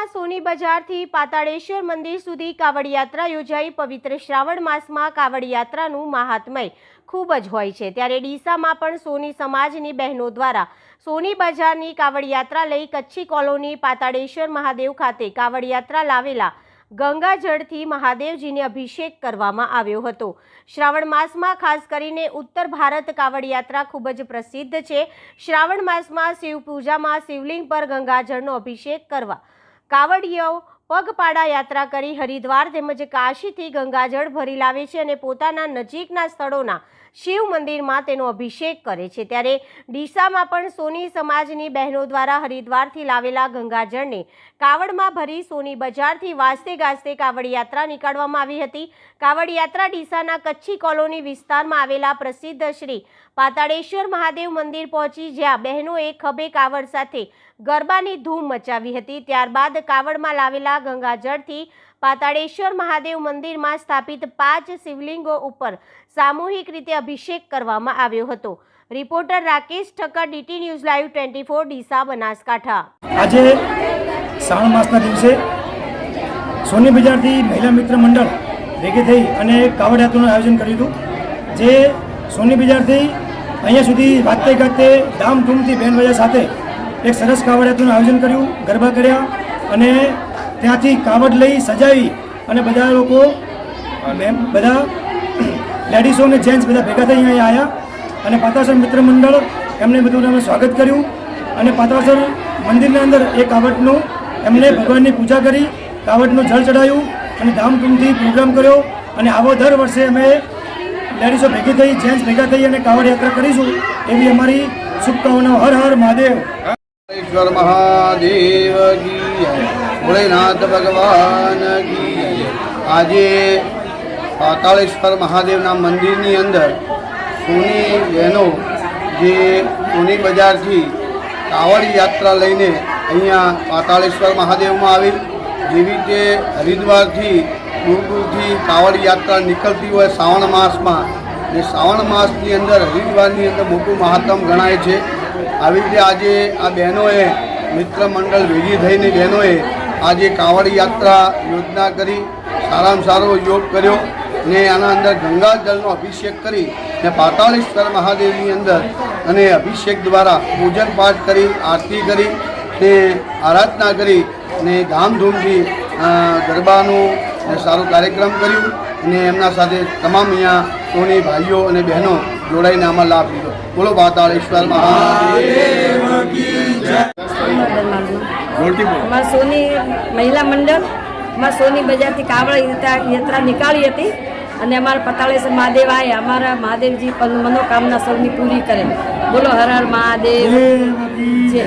ડીસામાં સોની બજારથી પાતાળેશ્વર મંદિર સુધી કાવડ યાત્રા યોજાઈ. પવિત્ર શ્રાવણ માસમાં કાવડ યાત્રાનું મહાત્મય ખૂબ જ હોય છે. ત્યારે ડીસામાં પણ સોની સમાજની બહેનો દ્વારા સોની બજારની કાવડ યાત્રા લઈ કચ્છી કોલોની પાતાળેશ્વર મહાદેવ ખાતે કાવડ યાત્રા લાવેલા ગંગાજળથી મહાદેવજીને અભિષેક કરવામાં આવ્યો હતો. શ્રાવણ માસમાં ખાસ કરીને ઉત્તર ભારત કાવડ યાત્રા ખૂબ જ પ્રસિદ્ધ છે. શ્રાવણ માસમાં શિવ પૂજામાં શિવલિંગ પર ગંગાજળનો અભિષેક કરવા કાવડિયાઓ પગપાળા યાત્રા કરી હરિદ્વાર તેમજ કાશીથી ગંગાજળ ભરી લાવે છે અને પોતાના નજીકના સ્થળોના શિવ મંદિરમાં તેનો અભિષેક કરે છે. ત્યારે ડીસામાં પણ સોની સમાજની બહેનો દ્વારા હરિદ્વારથી લાવેલા ગંગાજળને કાવડમાં ભરી સોની બજારથી વાજતે ગાજતે કાવડ યાત્રા નીકાળવામાં આવી હતી. કાવડ યાત્રા ડીસાના કચ્છી કોલોની વિસ્તારમાં આવેલા પ્રસિદ્ધ શ્રી પાતાળેશ્વર મહાદેવ મંદિર પહોંચી, જ્યાં બહેનોએ ખભે કાવડ સાથે ગરબાની ધૂમ મચાવી હતી. ત્યારબાદ કાવડમાં લાવેલા ગંગાજળથી પાતાળેશ્વર મહાદેવ મંદિરમાં સ્થાપિત પાંચ શિવલિંગો ઉપર સામૂહિક રીતે અભિષેક કરવામાં આવ્યો હતો. Reporter Rakesh Thakkar, DT news live twenty four Deesa, Banaskantha. આજે શ્રાવણ માસના દિવસે સોની બજારથી મહિલા મિત્ર મંડળ ભેગી થઈ અને કાવડ યાત્રાનું આયોજન કર્યું હતું, જે સોની બજારથી અહીંયા સુધી વાગતે ગાતે ધામધૂમથી બેન બજા સાથે એક સરસ કાવડ યાત્રાનું આયોજન કર્યું, ગરબા કર્યા અને ત્યાંથી કાવડ લઈ સજાવી અને બધા લોકો બધા લેડીઝો અને જેન્ટ્સ બધા ભેગા થઈ અહીંયા આવ્યા અને પાતાસર મિત્ર મંડળ એમને બધું અમે સ્વાગત કર્યું. અને પાતાસર મંદિરના અંદર એ કાવડનું એમને ભગવાનની પૂજા કરી કાવડનું જળ ચડાવ્યું અને ધામધૂમથી પ્રોગ્રામ કર્યો. અને આવો દર વર્ષે અમે લેડીઝો ભેગી થઈ જેન્ટ્સ ભેગા થઈ અને કાવડ યાત્રા કરીશું એવી અમારી શુભકામનાઓ. હર હર મહાદેવ. ઈશ્વર મહાદેવ ભોળેનાથ ભગવાન આજે પાતાળેશ્વર મહાદેવના મંદિરની અંદર સોની બહેનો જે સોની બજારથી કાવડ યાત્રા લઈને અહીંયા પાતાળેશ્વર મહાદેવમાં આવી. જેવી રીતે હરિદ્વારથી દૂર દૂરથી કાવડ યાત્રા નીકળતી હોય શ્રાવણ માસમાં ને શ્રાવણ માસની અંદર હરિદ્વારની અંદર મોટું મહાત્મ ગણાય છે. આવી રીતે આજે આ બહેનોએ મિત્ર મંડળ ભેગી થઈને બહેનોએ આજે કાવડ યાત્રા યોજના કરી, સારામાં સારો યોગ કર્યો ને આના અંદર ગંગાજળનો અભિષેક કરી ને પાતાળેશ્વર મહાદેવની અંદર અને અભિષેક દ્વારા પૂજન પાઠ કરી, આરતી કરી ને આરાધના કરી ને ધામધૂમથી ગરબાનું સારો કાર્યક્રમ કર્યું અને એમના સાથે તમામ અહીંયા સોની ભાઈઓ અને બહેનો જોડાઈને આમાં લાભ લીધો. બોલો પાતાળેશ્વર મહાદેવ. માં સોની મહિલા મંડળમાં સોની બજારથી કાવડ યાત્રા યાત્રા નીકાળી હતી અને અમારા પતાળેશ્વર મહાદેવ આય. અમારા મહાદેવજી મનોકામના સૌની પૂરી કરે. બોલો હર હર મહાદેવ. જય.